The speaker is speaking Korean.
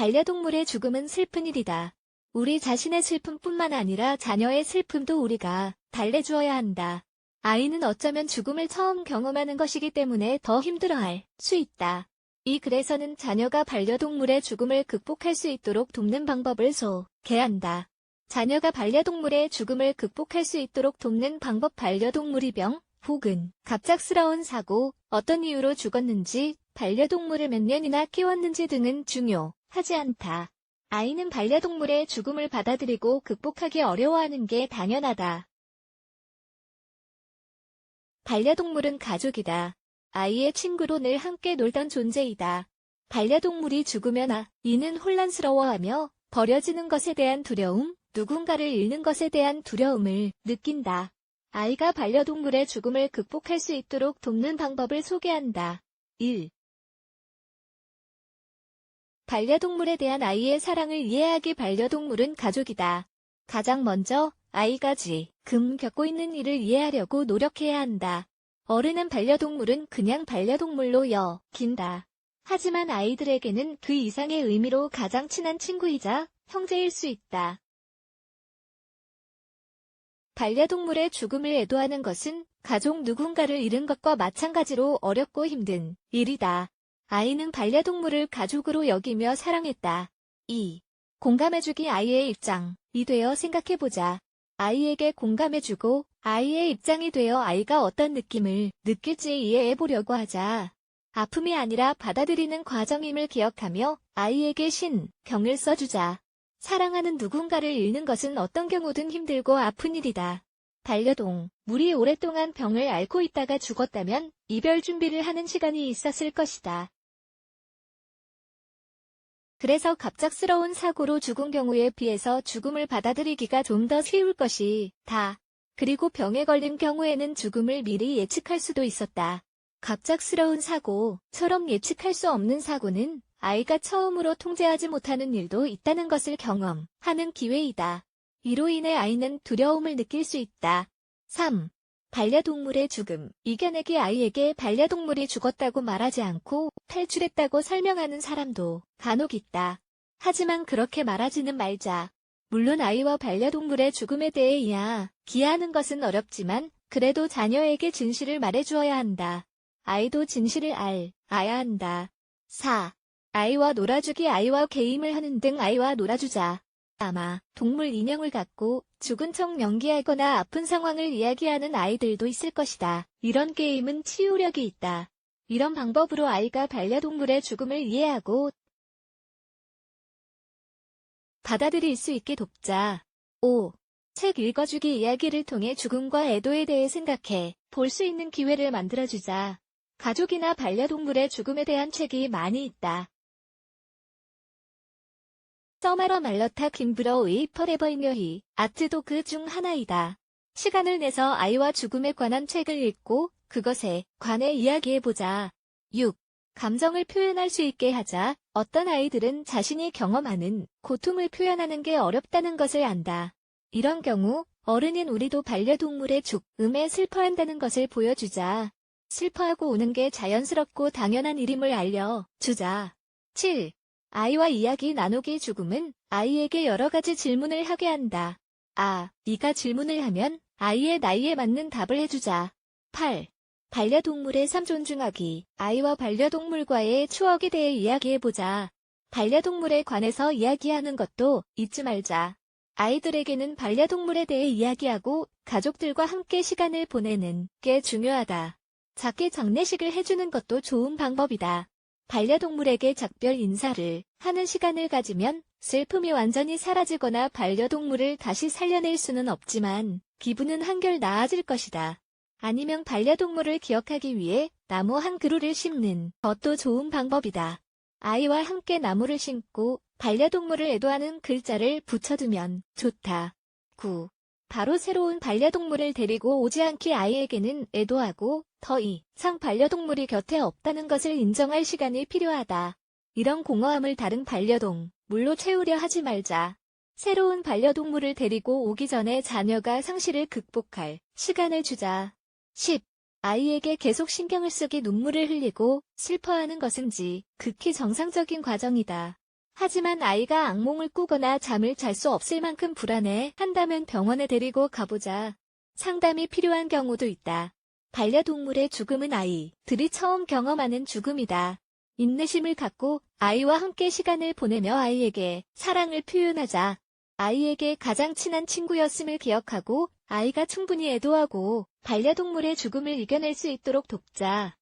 반려동물의 죽음은 슬픈 일이다. 우리 자신의 슬픔뿐만 아니라 자녀의 슬픔도 우리가 달래주어야 한다. 아이는 어쩌면 죽음을 처음 경험하는 것이기 때문에 더 힘들어할 수 있다. 이 글에서는 자녀가 반려동물의 죽음을 극복할 수 있도록 돕는 방법을 소개한다. 자녀가 반려동물의 죽음을 극복할 수 있도록 돕는 방법 반려동물이 병, 혹은 갑작스러운 사고, 어떤 이유로 죽었는지, 반려동물을 몇 년이나 키웠는지 등은 중요하지 않다. 아이는 반려동물의 죽음을 받아들이고 극복하기 어려워하는 게 당연하다. 반려동물은 가족이다. 아이의 친구로 늘 함께 놀던 존재이다. 반려동물이 죽으면 아, 이는 혼란스러워하며 버려지는 것에 대한 두려움, 누군가를 잃는 것에 대한 두려움을 느낀다. 아이가 반려동물의 죽음을 극복할 수 있도록 돕는 방법을 소개한다. 1. 반려동물에 대한 아이의 사랑을 이해하기 반려동물은 가족이다. 가장 먼저 아이가 지 금 겪고 있는 일을 이해하려고 노력해야 한다. 어른은 반려동물은 그냥 반려동물로 여긴다. 하지만 아이들에게는 그 이상의 의미로 가장 친한 친구이자 형제일 수 있다. 반려동물의 죽음을 애도하는 것은 가족 누군가를 잃은 것과 마찬가지로 어렵고 힘든 일이다. 아이는 반려동물을 가족으로 여기며 사랑했다. 2. 공감해주기 아이의 입장이 되어 생각해보자. 아이에게 공감해주고 아이의 입장이 되어 아이가 어떤 느낌을 느낄지 이해해보려고 하자. 아픔이 아니라 받아들이는 과정임을 기억하며 아이에게 신 경을 써주자. 사랑하는 누군가를 잃는 것은 어떤 경우든 힘들고 아픈 일이다. 반려동, 물이 오랫동안 병을 앓고 있다가 죽었다면 이별 준비를 하는 시간이 있었을 것이다. 그래서 갑작스러운 사고로 죽은 경우에 비해서 죽음을 받아들이기가 좀 더 쉬울 것이 다. 그리고 병에 걸린 경우에는 죽음을 미리 예측할 수도 있었다. 갑작스러운 사고처럼 예측할 수 없는 사고는 아이가 처음으로 통제하지 못하는 일도 있다는 것을 경험하는 기회이다. 이로 인해 아이는 두려움을 느낄 수 있다. 3. 반려동물의 죽음. 이겨내기 아이에게 반려동물이 죽었다고 말하지 않고 탈출했다고 설명하는 사람도 간혹 있다. 하지만 그렇게 말하지는 말자. 물론 아이와 반려동물의 죽음에 대해 이야기하는 것은 어렵지만 그래도 자녀에게 진실을 말해주어야 한다. 아이도 진실을 알, 아야 한다. 4. 아이와 놀아주기 아이와 게임을 하는 등 아이와 놀아주자. 아마 동물 인형을 갖고 죽은 척 연기하거나 아픈 상황을 이야기하는 아이들도 있을 것이다. 이런 게임은 치유력이 있다. 이런 방법으로 아이가 반려동물의 죽음을 이해하고 받아들일 수 있게 돕자. 5. 책 읽어주기 이야기를 통해 죽음과 애도에 대해 생각해 볼 수 있는 기회를 만들어주자. 가족이나 반려동물의 죽음에 대한 책이 많이 있다. 서마러 말러타 김브러의 퍼레버이며히 아트도 그 중 하나이다. 시간을 내서 아이와 죽음에 관한 책을 읽고 그것에 관해 이야기해보자. 6. 감정을 표현할 수 있게 하자. 어떤 아이들은 자신이 경험하는 고통을 표현하는 게 어렵다는 것을 안다. 이런 경우 어른인 우리도 반려동물의 죽음에 슬퍼한다는 것을 보여주자. 슬퍼하고 우는 게 자연스럽고 당연한 일임을 알려 주자. 7. 아이와 이야기 나누기 죽음은 아이에게 여러 가지 질문을 하게 한다. 아, 네가 질문을 하면 아이의 나이에 맞는 답을 해주자. 8. 반려동물의 삶 존중하기. 아이와 반려동물과의 추억에 대해 이야기해보자. 반려동물에 관해서 이야기하는 것도 잊지 말자. 아이들에게는 반려동물에 대해 이야기하고 가족들과 함께 시간을 보내는 게 중요하다. 작게 장례식을 해주는 것도 좋은 방법이다. 반려동물에게 작별 인사를 하는 시간을 가지면 슬픔이 완전히 사라지거나 반려동물을 다시 살려낼 수는 없지만 기분은 한결 나아질 것이다. 아니면 반려동물을 기억하기 위해 나무 한 그루를 심는 것도 좋은 방법이다. 아이와 함께 나무를 심고 반려동물을 애도하는 글자를 붙여두면 좋다. 9. 바로 새로운 반려동물을 데리고 오지 않기 아이에게는 애도하고 더 이 상 반려동물이 곁에 없다는 것을 인정할 시간이 필요하다. 이런 공허함을 다른 반려동 물로 채우려 하지 말자. 새로운 반려동물을 데리고 오기 전에 자녀가 상실을 극복할 시간을 주자. 10. 아이에게 계속 신경을 쓰기 눈물을 흘리고 슬퍼하는 것은지 극히 정상적인 과정이다. 하지만 아이가 악몽을 꾸거나 잠을 잘 수 없을 만큼 불안해 한다면 병원에 데리고 가보자. 상담이 필요한 경우도 있다. 반려동물의 죽음은 아이들이 처음 경험하는 죽음이다. 인내심을 갖고 아이와 함께 시간을 보내며 아이에게 사랑을 표현하자. 아이에게 가장 친한 친구였음을 기억하고 아이가 충분히 애도하고 반려동물의 죽음을 이겨낼 수 있도록 돕자.